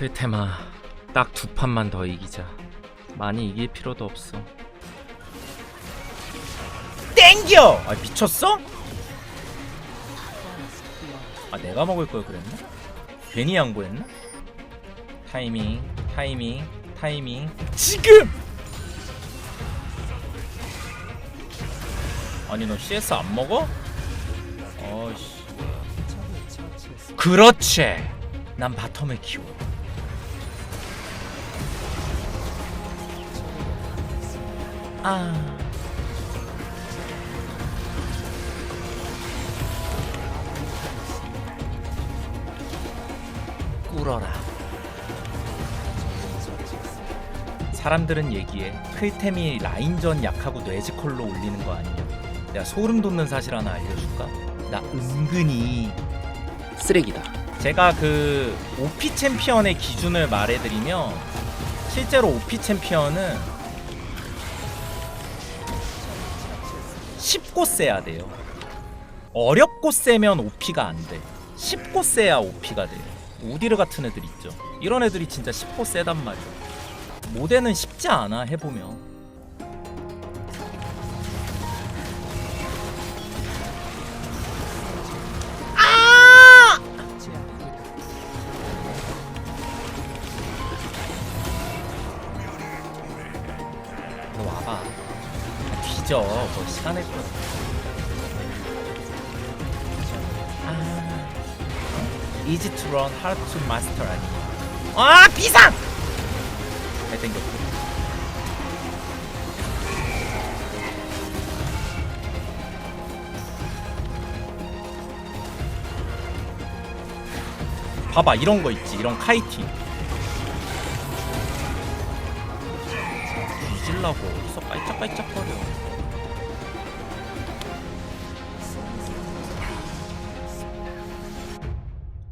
클테마 딱 두 판만 더 이기자 많이 이길 필요도 없어 땡겨! 아 미쳤어? 아 내가 먹을 걸 그랬나? 괜히 양보했나? 타이밍 타이밍 타이밍 지금! 아니 너 CS 안 먹어? 어이씨 그렇지 난 바텀을 키워 아 꿇어라 사람들은 얘기해 클템이 라인전 약하고 뇌지컬로 올리는 거 아니냐 내가 소름 돋는 사실 하나 알려줄까? 나 은근히 쓰레기다. 제가 그 OP 챔피언의 기준을 말해드리면 실제로 OP 챔피언은 쉽고 세야 돼요. 어렵고 세면 OP가 안 돼. 쉽고 세야 OP가 돼요. 우디르 같은 애들 있죠. 이런 애들이 진짜 쉽고 세단 말이야. 모델은 쉽지 않아 해보면. 뒤져. 뭐 시간을 끌어. 아, easy to run, hard to master 아니야. 아 비상! 잘 땡겼고. 봐봐 이런 거 있지 이런 카이팅 뒤질라고 어디서 깔짝깔짝거려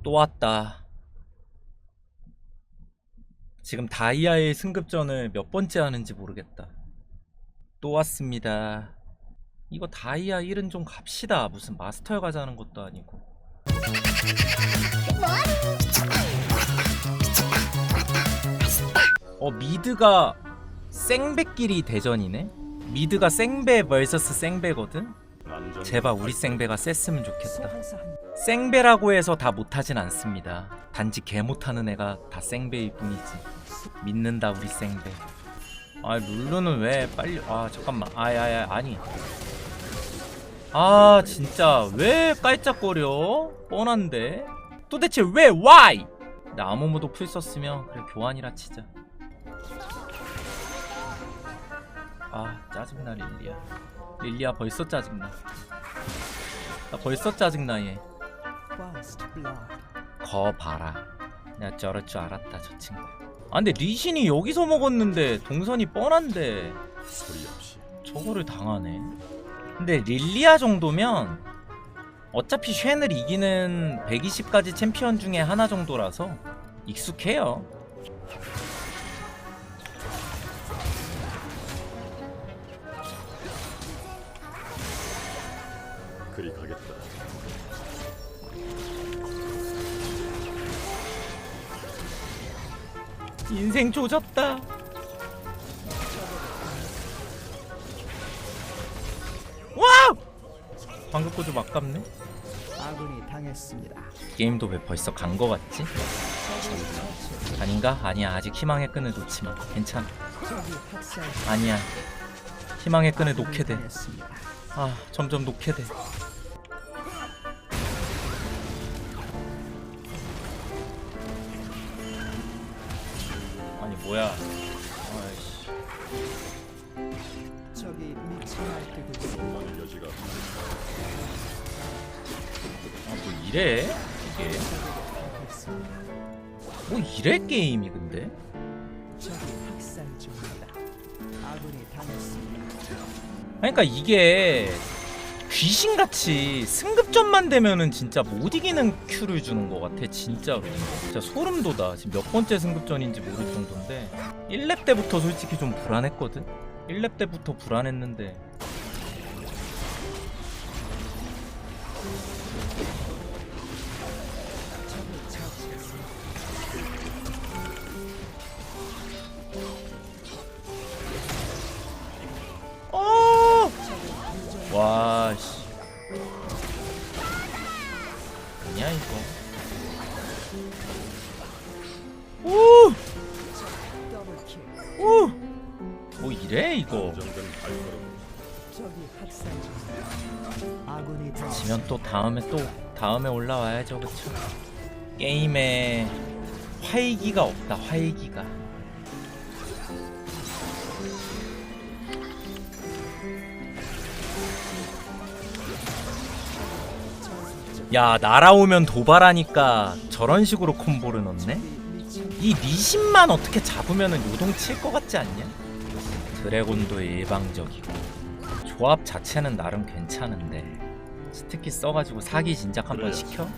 또 왔다. 지금 다이아의 승급전을 몇 번째 하는지 모르겠다. 또 왔습니다. 이거 다이아 1은 좀 갑시다. 무슨 마스터에 가자는 것도 아니고. 어 미드가 생배끼리 대전이네? 미드가 생배 vs 생배거든 제발 우리 생배가 셌으면 좋겠다. 생배라고 해서 다 못하진 않습니다. 단지 개 못하는 애가 다 생배일 뿐이지. 믿는다 우리 생배. 아 룰루는 왜 빨리 아 잠깐만. 아야야 아니. 아 진짜. 왜 깔짝거려? 뻔한데. 도대체 왜 why? 나 아무모도 풀 썼으면 그래 교환이라 치자. 아 짜증나 릴리아 릴리아 벌써 짜증나. 나 벌써 짜증나 얘. 거 봐라. 내가 저럴 줄 알았다 저 친구. 아 근데 리신이 여기서 먹었는데 동선이 뻔한데. 저거를 당하네. 근데 릴리아 정도면 어차피 쉔을 이기는 120가지 챔피언 중에 하나 정도라서 익숙해요 그리 가겠다. 인생 조졌다 와우 방금 거좀 아깝네 아군이 당했습니다. 게임도 왜 벌써 간 거 같지? 아닌가? 아니야 아직 희망의 끈을 놓지 마 괜찮아 아니야 희망의 끈을 놓게 아군이 돼 당했습니다. 아 점점 놓게 돼 뭐야 아이씨 적이 미쳐 날뛰고. 난 여지가 아뭐 이래 이게. 뭐 이래 게임이 근데 적이 학살 중입니다. 아군이 당했습니다. 그러니까 이게 귀신같이 승급전만 되면은 진짜 못 이기는 큐를 주는 것 같아 진짜로. 진짜 소름 돋아. 지금 몇 번째 승급전인지 모를 정도인데. 1렙 때부터 솔직히 좀 불안했거든? 1렙 때부터 불안했는데 이래 이거? 지면 또 다음에 또 다음에 올라와야죠 그쵸? 게임에 활기가 없다 활기가. 야 날아오면 도발하니까 저런 식으로 콤보를 넣네? 이 리신만 어떻게 잡으면은 요동 칠 것 같지 않냐? 드래곤도 일방적이고 조합 자체는 나름 괜찮은데 스티키 써가지고 사기 진작 한번 시켜?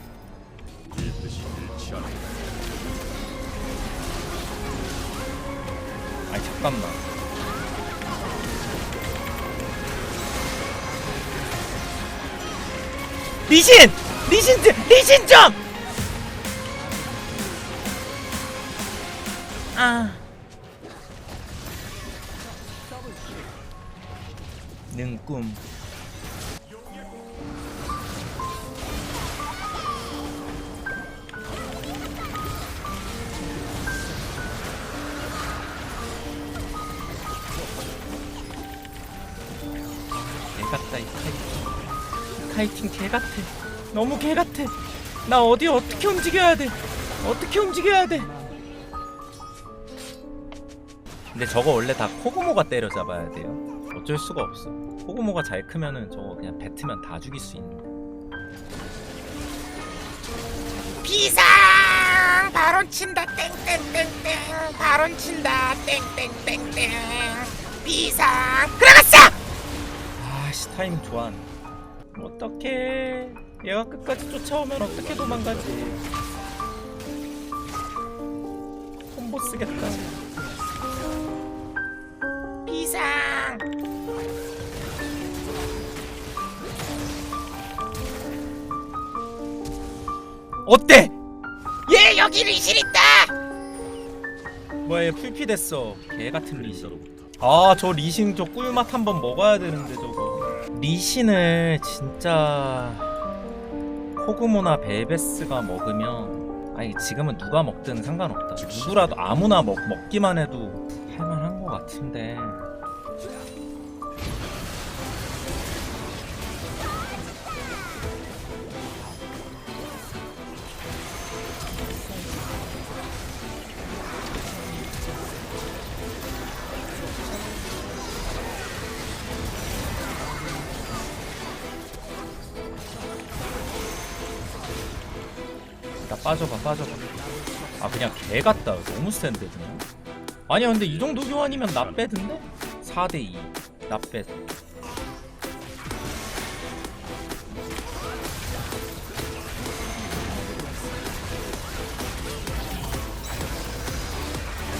아니 잠깐만 리신! 리신! 좀- 리신 좀! 아. 능꿈. 개같다 이 카이팅. 카이팅 개같아. 너무 개같아. 나 어디 어떻게 움직여야 돼? 어떻게 움직여야 돼? 근데 저거 원래 다 코그모가 때려잡아야 돼요. 어쩔 수가 없어. 코그모가 잘 크면은 저거 그냥 뱉으면 다 죽일 수 있는. 비상 바론 친다 땡땡땡땡 바론 친다 땡땡땡땡 비상 들어갔어 아씨 타임 좋아. 어떡해. 얘가 끝까지 쫓아오면 어떻게 도망가지? 콤보 쓰겠다. 비상 어때? 얘 여기 리신 있다 뭐야 얘 풀피 됐어. 개 같은 리신. 아저 리신 저 꿀맛 한번 먹어야 되는데 저거. 리신을 진짜 코그모나 벨베스가 먹으면 아니 지금은 누가 먹든 상관없다. 누구라도 아무나 먹, 먹기만 해도 할만한 것 같은데. 빠져봐 빠져봐 아 그냥 개 같다. 너무 센데 그냥. 아니야 근데 이 정도 교환이면 나 빼든데? 4대2 나 빼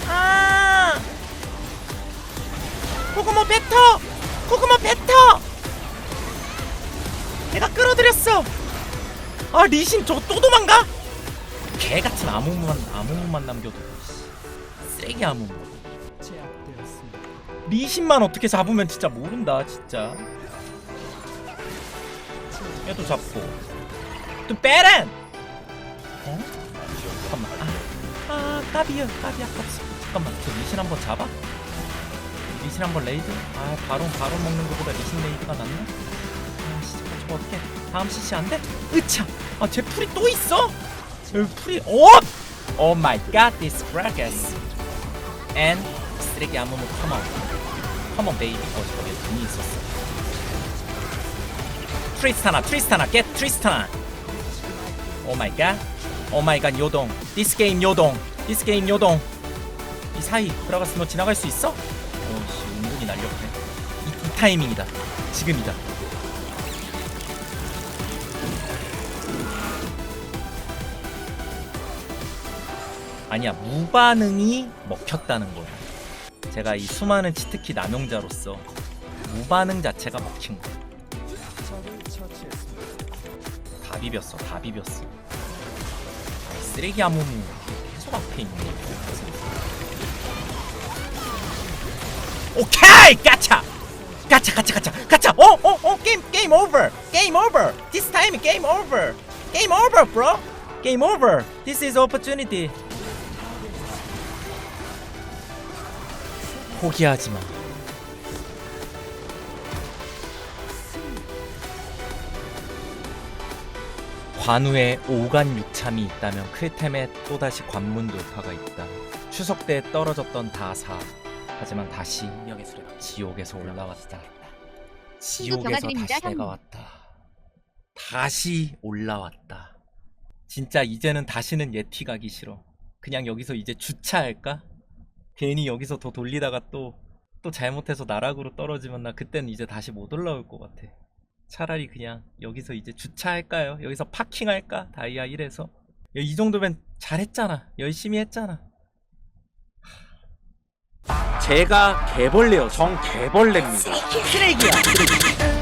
아! 고구마 뱉어! 고구마 뱉어! 내가 끌어들였어! 아 리신 저거 또 도망가? 개 같은 아무만 아무만 남겨도 씨, 쓰레기 제압되었습니다. 리신만 어떻게 잡으면 진짜 모른다 진짜. 얘도 잡고. 또 빼렌 어? 잠깐만. 아, 아 까비야 까비 아깝어 잠깐만 저 리신 한번 잡아? 리신 한번 레이드? 아 바론 바론 먹는 것보다 리신 레이드가 낫나? 아 진짜 저거 어떡해. 다음 CC 안 돼? 으차! 아쟤 풀이 또 있어? 저 풀이 오! Oh my god this braggers and 쓰레기 아무무 컴온 컴온 베이비 어 저게 돈이 있었어. 트리스타나 트리스타나 get 트리스타나. 오 마이 갓오 마이 갓 요동. 디스 게임 요동. 디스 게임 요동. 이 사이 들어가서 너 지나갈 수 있어? 오씨 은근히 날렵네 이, 이 타이밍이다. 지금이다 아니야 무반응이 먹혔다는 거야. 제가 이 수많은 치트키 남용자로서 무반응 자체가 먹힌 처치했습니다. 다 비볐어 다 비볐어. 쓰레기 아무무 계속 앞에 있네 오케이! 까차! 까차 까차 까차 까차! 어 어 어 게임 게임 오버 게임 오버 this time game over! Game over bro 포기하지 마. 관우에 오간 유참이 있다면 클템에 또다시 관문돌파가 있다. 추석 때 떨어졌던 다사. 하지만 다시 지옥에서 올라왔다. 지옥에서 다시 내가 왔다. 다시 올라왔다. 진짜 이제는 다시는 예티 가기 싫어. 그냥 여기서 이제 주차할까? 괜히 여기서 더 돌리다가 또 또 잘못해서 나락으로 떨어지면 나 그때는 이제 다시 못 올라올 것 같아. 차라리 그냥 여기서 이제 주차할까요? 여기서 파킹할까? 다이아 1에서 이 정도면 잘했잖아. 열심히 했잖아. 제가 개벌레요. 정 개벌레입니다. 쓰레기야.